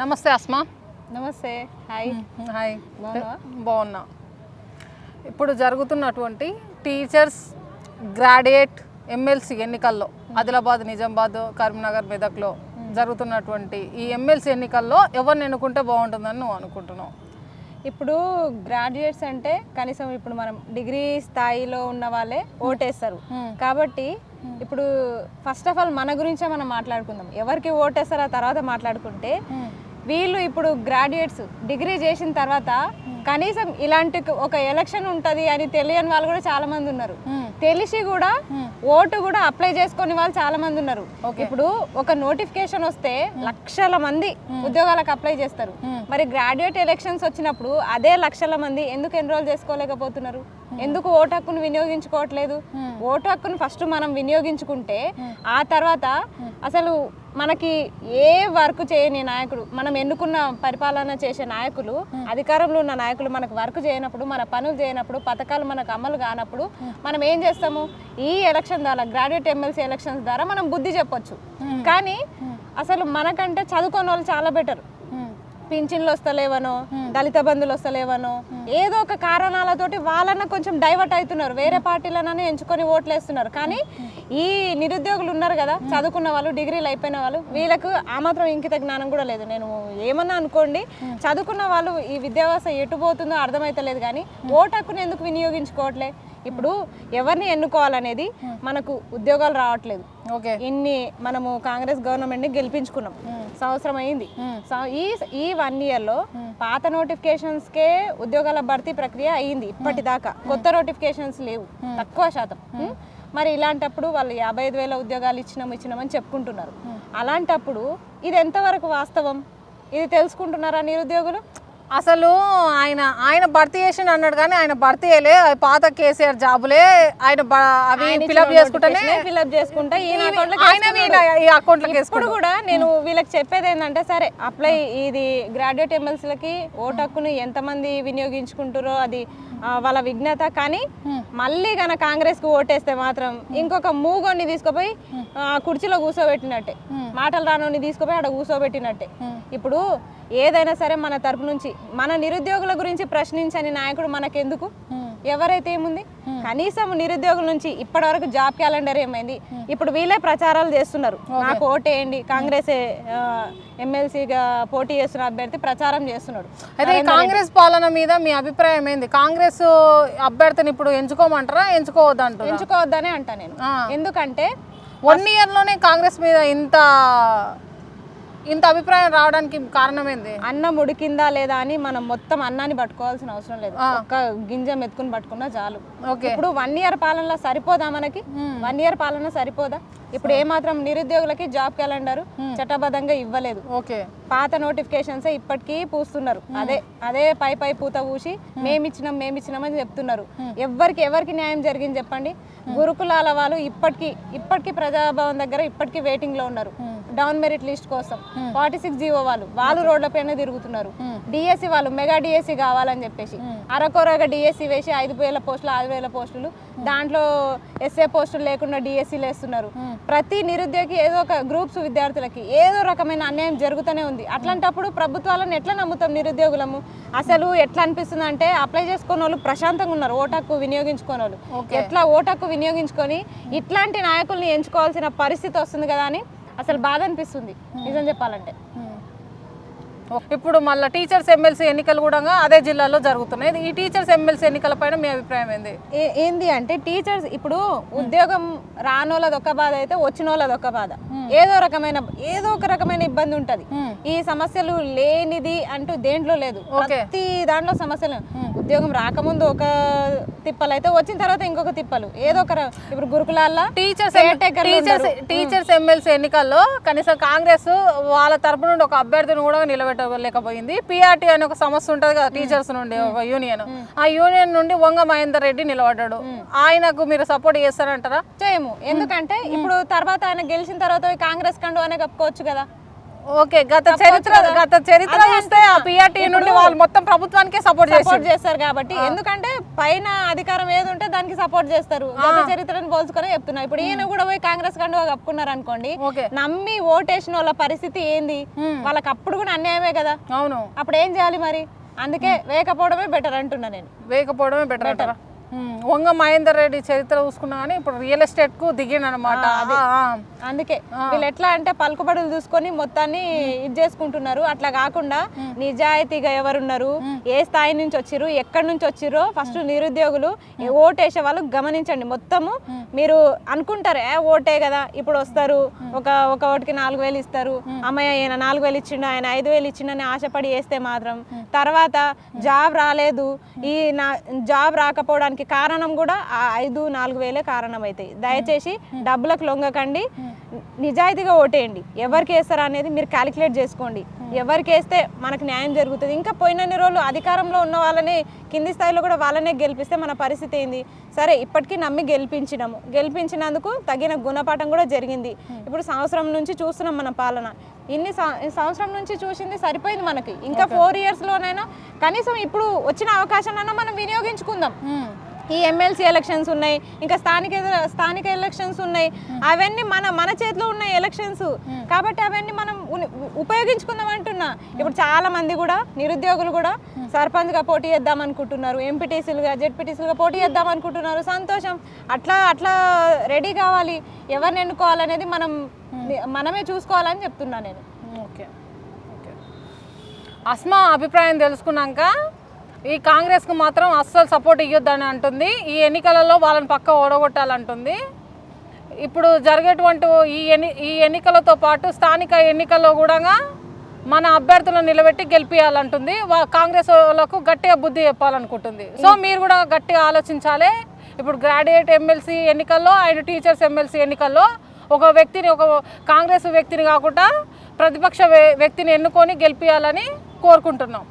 నమస్తే అస్మా. నమస్తే. Hi. Hi? బాగున్నా. ఇప్పుడు జరుగుతున్నటువంటి టీచర్స్ గ్రాడ్యుయేట్ ఎమ్మెల్సీ ఎన్నికల్లో ఆదిలాబాద్ నిజామాబాద్ కరీంనగర్ మెదక్లో జరుగుతున్నటువంటి ఈ ఎమ్మెల్సీ ఎన్నికల్లో ఎవరిని ఎన్నుకుంటే బాగుంటుందని నువ్వు అనుకుంటున్నావు? ఇప్పుడు గ్రాడ్యుయేట్స్ అంటే కనీసం ఇప్పుడు మనం డిగ్రీ స్థాయిలో ఉన్న వాళ్ళే ఓటేస్తారు. కాబట్టి ఇప్పుడు ఫస్ట్ ఆఫ్ ఆల్ మన గురించే మనం మాట్లాడుకుందాం. ఎవరికి ఓటేస్తారో ఆ తర్వాత మాట్లాడుకుంటే వీళ్ళు ఇప్పుడు గ్రాడ్యుయేట్స్ డిగ్రీ చేసిన తర్వాత కనీసం ఇలాంటి ఒక ఎలక్షన్ ఉంటుంది అని తెలియని వాళ్ళు కూడా చాలా మంది ఉన్నారు తెలిసి కూడా ఓటు కూడా అప్లై చేసుకునే వాళ్ళు చాలా మంది ఉన్నారు ఇప్పుడు ఒక నోటిఫికేషన్ వస్తే లక్షల మంది ఉద్యోగాలకు అప్లై చేస్తారు. మరి గ్రాడ్యుయేట్ ఎలక్షన్స్ వచ్చినప్పుడు అదే లక్షల మంది ఎందుకు ఎన్రోల్ చేసుకోలేకపోతున్నారు? ఎందుకు ఓటు హక్కును వినియోగించుకోవట్లేదు? ఓటు హక్కును ఫస్ట్ మనం వినియోగించుకుంటే ఆ తర్వాత అసలు మనకి ఏ వర్క్ చేయని నాయకుడు మనం ఎన్నుకున్న పరిపాలన చేసే నాయకులు అధికారంలో ఉన్న నాయకులు మనకు వర్క్ చేయనప్పుడు మన పనులు చేయనప్పుడు పథకాలు మనకు అమలు కానప్పుడు మనం ఏం చేస్తాము? ఈ ఎలక్షన్ ద్వారా గ్రాడ్యుయేట్ ఎమ్మెల్సీ ఎలక్షన్స్ ద్వారా మనం బుద్ధి చెప్పొచ్చు. కానీ అసలు మనకంటే చదువుకోని వాళ్ళు చాలా బెటర్. పింఛన్లు వస్తలేవనో దళిత బంధువులు వస్తలేవనో ఏదో ఒక కారణాలతోటి వాళ్ళన్న కొంచెం డైవర్ట్ అవుతున్నారు. వేరే పార్టీలననే ఎంచుకొని ఓట్లు వేస్తున్నారు కానీ ఈ నిరుద్యోగులు ఉన్నారు కదా చదువుకున్న వాళ్ళు డిగ్రీలు అయిపోయిన వాళ్ళు వీళ్ళకు ఆ మాత్రం ఇంకిత జ్ఞానం కూడా లేదు. నేను ఏమన్నా అనుకోండి చదువుకున్న వాళ్ళు ఈ విద్యా వ్యవస్థ ఎటు పోతుందో అర్థమైతలేదు కానీ ఓటు హక్కును ఎందుకు వినియోగించుకోవట్లే? ఇప్పుడు ఎవరిని ఎన్నుకోవాలనేది మనకు ఉద్యోగాలు రావట్లేదు. ఓకే. ఇన్ని మనము కాంగ్రెస్ గవర్నమెంట్ని గెలిపించుకున్నాం. సంవత్సరం అయింది ఈ ఈ వన్ ఇయర్లో పాత నోటిఫికేషన్స్కే ఉద్యోగాల భర్తీ ప్రక్రియ అయ్యింది ఇప్పటిదాకా. కొత్త నోటిఫికేషన్స్ లేవు. తక్కువ శాతం? మరి ఇలాంటప్పుడు వాళ్ళు యాభై ఐదు వేల ఉద్యోగాలు ఇచ్చినాం ఇచ్చినామని చెప్పుకుంటున్నారు. అలాంటప్పుడు ఇది ఎంతవరకు వాస్తవం? ఇది తెలుసుకుంటున్నారా నిరుద్యోగులు? అసలు ఆయన ఆయన భర్తీ చేసిన అన్నాడు కానీ ఆయన భర్తీ చేయలే. అవి పాత కేసీఆర్ జాబులే. ఆయన అవి ఫిలప్ చేసుకుంటేనే చేసుకుంటే. ఆయన వీళ్ళ ఈ అకౌంట్లోకి ఇప్పుడు కూడా నేను వీళ్ళకి చెప్పేది ఏంటంటే సరే అప్లై ఇది గ్రాడ్యుయేట్ ఎమ్మెల్సీలకి ఓటు హక్కును ఎంతమంది వినియోగించుకుంటారో అది వాళ్ళ విఘ్నత కానీ మళ్ళీ గన కాంగ్రెస్కు ఓటేస్తే మాత్రం ఇంకొక మూగోని తీసుకుపోయి ఆ, కుర్చీలో కూర్చోబెట్టినట్టే మాటలు రానోని తీసుకుపోయి అక్కడ కూర్చోబెట్టినట్టే ఇప్పుడు ఏదైనా సరే మన తరపు నుంచి మన నిరుద్యోగుల గురించి ప్రశ్నించని నాయకుడు మనకెందుకు? ఎవరైతే ఏముంది? కనీసం నిరుద్యోగుల నుంచి ఇప్పటి వరకు జాబ్ క్యాలెండర్ ఏమైంది? ఇప్పుడు వీళ్ళే ప్రచారాలు చేస్తున్నారు. నాకు ఓటేయండి కాంగ్రెస్ ఎమ్మెల్సీగా పోటీ చేస్తున్న అభ్యర్థి ప్రచారం చేస్తున్నాడు. అయితే కాంగ్రెస్ పాలన మీద మీ అభిప్రాయం ఏంది? కాంగ్రెస్ అభ్యర్థిని ఇప్పుడు ఎంచుకోమంటారా? ఎంచుకోవద్దంటారా ఎంచుకోవద్దనే అంటా నేను. ఎందుకంటే వన్ ఇయర్లోనే కాంగ్రెస్ మీద ఇంత ఇంత అభిప్రాయం రావడానికి కారణం ఏంది? అన్నం ఉడికిందా లేదా అని మనం మొత్తం అన్నాన్ని పట్టుకోవాల్సిన అవసరం లేదు. ఒక్క గింజ మెతుకుని పట్టుకున్నా చాలు. ఓకే. ఇప్పుడు వన్ ఇయర్ పాలనలో సరిపోదా మనకి? వన్ ఇయర్ పాలన సరిపోదా? ఇప్పుడు ఏమాత్రం నిరుద్యోగులకి జాబ్ క్యాలెండర్ చట్టబద్ధంగా ఇవ్వలేదు. ఓకే. పాత నోటిఫికేషన్స్ ఇప్పటికీ పూస్తున్నారు. అదే అదే పై పై పూత పూసి మేమిచ్చినాం మేమిచ్చినాం అని చెప్తున్నారు. ఎవరికి ఎవరికి న్యాయం జరిగింది చెప్పండి? గురుకులాల వాళ్ళు ఇప్పటికీ ఇప్పటికీ ప్రజాభవన్ దగ్గర ఇప్పటికీ వెయిటింగ్లో ఉన్నారు. డౌన్ మెరిట్ లిస్ట్ కోసం. ఫార్టీ సిక్స్ జీవో వాళ్ళు వాళ్ళు రోడ్ల పైన తిరుగుతున్నారు. డిఎస్సి వాళ్ళు మెగా డిఎస్సి కావాలని చెప్పేసి. అరకొరగా డిఎస్సి వేసి ఐదు వేల పోస్టులు ఆరు వేల పోస్టులు. దాంట్లో ఎస్ఏ పోస్టులు లేకుండా డిఎస్సీలు వేస్తున్నారు. ప్రతి నిరుద్యోగి ఏదో ఒక గ్రూప్స్ విద్యార్థులకి ఏదో రకమైన అన్యాయం జరుగుతూనే ఉంది. అట్లాంటప్పుడు ప్రభుత్వాలను ఎట్లా నమ్ముతాం నిరుద్యోగులము? అసలు ఎట్లా అనిపిస్తుంది అంటే అప్లై చేసుకున్న వాళ్ళు ప్రశాంతంగా ఉన్నారు. ఓటాకు వినియోగించుకున్న వాళ్ళు. ఎట్లా ఓటాకు వినియోగించుకొని ఇట్లాంటి నాయకుల్ని ఎంచుకోవాల్సిన పరిస్థితి వస్తుంది కదా అని అసలు బాధ అనిపిస్తుంది నిజం చెప్పాలంటే. ఇప్పుడు మళ్ళీ టీచర్స్ ఎమ్మెల్సీ ఎన్నికలు కూడా అదే జిల్లాలో జరుగుతున్నాయి. ఈ టీచర్స్ ఎమ్మెల్సీ ఎన్నికల పైన మీ అభిప్రాయం ఏంది? ఏంది అంటే టీచర్స్ ఇప్పుడు ఉద్యోగం రానోళ్ళది ఒక బాధ అయితే వచ్చిన వాళ్ళది ఒక బాధ. ఏదో రకమైన ఏదో ఒక రకమైన ఇబ్బంది ఉంటది. ఈ సమస్యలు లేనిది అంటూ దేంట్లో లేదు. ప్రతి దాంట్లో సమస్యలు ఉద్యోగం రాకముందు ఒక తిప్పలు అయితే వచ్చిన తర్వాత ఇంకొక తిప్పలు. ఏదో ఒక ఇప్పుడు గురుకులాల్లో టీచర్స్ టీచర్స్. టీచర్స్ ఎమ్మెల్సీ ఎన్నికల్లో కనీసం కాంగ్రెస్ వాళ్ళ తరపు నుండి ఒక అభ్యర్థిని కూడా నిలబెట్టలేకపోయింది. పిఆర్టీ అనే ఒక సమస్య ఉంటుంది కదా టీచర్స్ నుండి ఒక యూనియన్ ఆ యూనియన్ నుండి వంగ మహేందర్ రెడ్డి నిలబడ్డాడు. ఆయనకు మీరు సపోర్ట్ చేస్తారంటారా? చేయము. ఎందుకంటే ఇప్పుడు తర్వాత ఆయన గెలిచిన తర్వాత కాంగ్రెస్ కండు అనే కప్పుకోవచ్చు కదా. ఓకే గత చరిత్ర గత చరిత్ర చూస్తే ఆ పిఆర్టీ నుండి వాళ్ళు మొత్తం ప్రభుత్వానికే సపోర్ట్ సపోర్ట్ చేస్తారు కాబట్టి ఎందుకంటే పైన అధికారం ఏది ఉంటే దానికి సపోర్ట్ చేస్తారు. గత చరిత్రను పోల్చుకొని చెప్తున్నా. ఇప్పుడు ఈయన కూడా పోయి కాంగ్రెస్ కండువా కప్పుకున్నారు అనుకోండి నమ్మి ఓటేసిన వాళ్ళ పరిస్థితి ఏంది? వాళ్ళకి అప్పుడు కూడా అన్యాయమే కదా? అవును. అప్పుడు ఏం చేయాలి మరి? అందుకే వేయకపోవడమే బెటర్ అంటున్నా నేను. వేయకపోవడమే బెటర్ అంటారా? వంగ మహేందర్ రెడ్డి చరిత్ర చూసుకున్నా కానీ ఇప్పుడు రియల్ ఎస్టేట్కు దిగిండు అనమాట అందుకే వీళ్ళు ఎట్లా అంటే పలుకుబడులు చూసుకొని మొత్తాన్ని ఇది చేసుకుంటున్నారు. అట్లా కాకుండా నిజాయితీగా ఎవరున్నారు? ఏ స్థాయి నుంచి వచ్చిర్రు? ఎక్కడి నుంచి వచ్చిర్రో? ఫస్ట్ నిరుద్యోగులు ఓటేసే వాళ్ళు గమనించండి. మొత్తము మీరు అనుకుంటారు ఏ ఓటే కదా ఇప్పుడు వస్తారు. ఒక ఒక ఓటుకి నాలుగు వేలు ఇస్తారు. అమ్మాయి ఆయన నాలుగు వేలు ఇచ్చిండు ఆయన ఐదు వేలు ఇచ్చిండని ఆశపడి వేస్తే మాత్రం తర్వాత జాబ్ రాలేదు. ఈ నా జాబ్ రాకపోవడానికి కారణం కూడా ఆ ఐదు నాలుగు వేలే కారణం అవుతాయి దయచేసి డబ్బులకు లొంగకండి. నిజాయితీగా ఓటేయండి. ఎవరికి వేస్తారా అనేది మీరు క్యాలిక్యులేట్ చేసుకోండి. ఎవరికి వేస్తే మనకు న్యాయం జరుగుతుంది. ఇంకా పోయినన్ని రోజులు అధికారంలో ఉన్న వాళ్ళని కింది స్థాయిలో కూడా వాళ్ళనే గెలిపిస్తే మన పరిస్థితి ఏంది? సరే ఇప్పటికీ నమ్మి గెలిపించినాము. గెలిపించినందుకు తగిన గుణపాఠం కూడా జరిగింది. ఇప్పుడు సంవత్సరం నుంచి చూస్తున్నాం మన పాలన. ఇన్ని సంవత్సరం నుంచి చూసింది సరిపోయింది మనకి. ఇంకా ఫోర్ ఇయర్స్లోనైనా కనీసం ఇప్పుడు వచ్చిన అవకాశాలన్నా మనం వినియోగించుకుందాం. ఈ ఎమ్మెల్సీ ఎలక్షన్స్ ఉన్నాయి ఇంకా స్థానిక స్థానిక ఎలక్షన్స్ ఉన్నాయి. అవన్నీ మన మన చేతిలో ఉన్న ఎలక్షన్స్ కాబట్టి అవన్నీ మనం ఉపయోగించుకుందాం అంటున్నా. ఇప్పుడు చాలా మంది కూడా నిరుద్యోగులు కూడా సర్పంచ్గా పోటీ చేద్దాం అనుకుంటున్నారు ఎంపీటీసీలుగా జెడ్పీటీసీలుగా పోటీ చేద్దాం అనుకుంటున్నారు. సంతోషం. అట్లా అట్లా రెడీ కావాలి. ఎవరిని ఎన్నుకోవాలనేది మనం మనమే చూసుకోవాలని చెప్తున్నా నేను. ఓకే. ఓకే. అస్మా అభిప్రాయం తెలుసుకున్నాక ఈ కాంగ్రెస్కు మాత్రం అస్సలు సపోర్ట్ ఇవ్వద్దని అంటుంది. ఈ ఎన్నికలలో వాళ్ళని పక్క ఓడగొట్టాలంటుంది. ఇప్పుడు జరిగేటువంటి ఈ ఎన్ని ఈ ఎన్నికలతో పాటు స్థానిక ఎన్నికల్లో కూడా మన అభ్యర్థులను నిలబెట్టి గెలిపించాలంటుంది వా- కాంగ్రెస్ వాళ్ళకు గట్టిగా బుద్ధి చెప్పాలనుకుంటుంది. సో మీరు కూడా గట్టిగా ఆలోచించాలి. ఇప్పుడు గ్రాడ్యుయేట్ ఎమ్మెల్సీ ఎన్నికల్లో అండ్ టీచర్స్ ఎమ్మెల్సీ ఎన్నికల్లో ఒక వ్యక్తిని ఒక కాంగ్రెస్ వ్యక్తిని కాకుండా ప్రతిపక్ష వ్య- వ్యక్తిని ఎన్నుకొని గెలిపించాలని కోరుకుంటున్నాం.